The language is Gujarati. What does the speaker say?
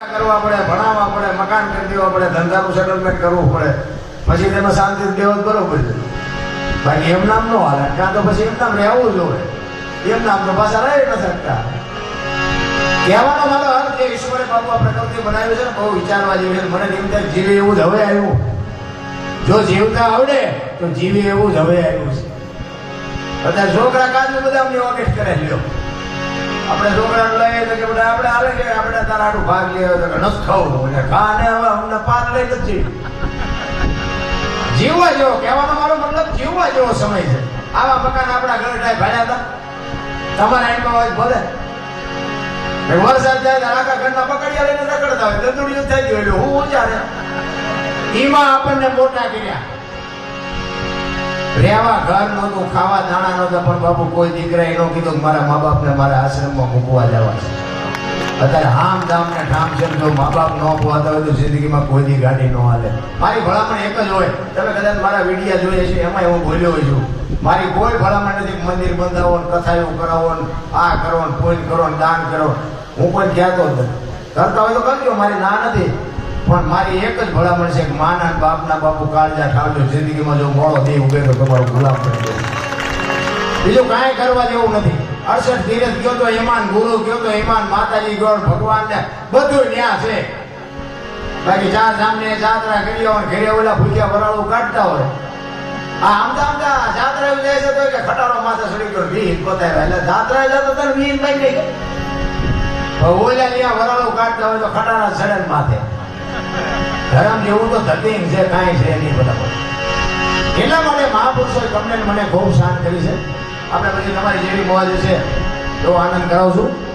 કરવા પડે, ભણાવવા પડે, મકાન કરી દેવા પડે, ધંધાનું સેટલમેન્ટ કરવું પડે. પછી તેમાં શાંતિ દેવો જ બરોબર છે. બાકી એમ નામ નો હાલે. કાં તો પછી એમ નામ રહેવું જોઈએ એમ નામ તો પાછા રહી ન શકતા. કહેવાનો મારો અર્થ એ, ઈશ્વરે બાપુ આ પ્રકૃતિ બનાવી છે ને, બહુ વિચારવા જેવી છે. મને નિમતા જીવે એવું જ હવે આવ્યું. જો જીવતા આવડે, તો જીવે એવું જ હવે આવ્યું છે. બધા છોકરા કાજુ બધા અમને ઓગેસ્ટ કરે લ્યો. આપણે છોકરાને લઈએ તો કે બધા આપણે હાલે કે આપણે તારા આટલું ભાગ લઈએ તો કે ખાવું એટલે ખાને હવે અમને પાર લઈ નથી. જીવવા જેવો, કહેવાનો મારો મતલબ જીવવા જેવો સમય છે. આવા મકાન આપણા ઘરે ટાઈ ભાડ્યા હતા. તમારા એન્ડમાં હોય ભલે વરસાદ જાય આખા ઘરના પકડિયા લઈને રખડતા હોય દંદુડિયું થઈ ગયું એટલે હું વિચારે એમાં આપણને મોટા કર્યા. રહેવા, ઘર નહોતું, ખાવા, દાણા નહોતા, પણ બાપુ કોઈ દીકરા એનો કીધું કે મારા મા બાપને મારા આશ્રમમાં મૂકવા જવા છે. અત્યારે હામ દામ ને ઠામ છે જો મા બાપ ન પોવાતા હોય તો જિંદગીમાં કોઈ દી ગાડી ન હાલે. મારી ભલામણ એક જ હોય. તમે કદાચ મારા વિડીયા જોઈએ છે એમાં હું બોલ્યો છું. મારી કોઈ ભલામણ નથી મંદિર બંધાવો ને કથાઓ કરાવો ને આ કરો ને પૂન કરો ને દાન કરો. હું પણ કહેતો જ કરતા હોય તો કરજો, મારી ના નથી. પણ મારી એક જ ભલામણ છે કે માના બાપના બાપુ કાળજા ખાવજો જિંદગીમાં જો મોડો દે ઉભે તો તમારો ગુલામ બની જાય બીજું કાંઈ કરવા જેવું નથી. અડસઠ ધીરજ ગયો તો ઈમાન ગુરુ, ગયો તો ઈમાન માતાજી ગયો ભગવાન ને બધું ન્યા છે. બાકી ચાર સામને જાત્રા કરી હોય ઘરે ઓલા ભૂખ્યા ભરાળું કાઢતા હોય. આ આમતા આમતા જાત્રા એવું જાય છે તો કે ખટારો માથે સડી ગયો વીર બતાવ્યા એટલે જાત્રા જતો તને વીર બની ગઈ. ઓલા અહીંયા વરાળું કાઢતા હોય તો ખટારા જ માથે. ધર્મ જેવું તો ધતિંગ છે, કાંઈ છે નહીં બધા એટલા માટે મહાપુરુષોએ તમને મને ખૂબ શાંત કરી છે. આપણે પછી તમારી જેવી મોજ છે તો આનંદ કરાવશું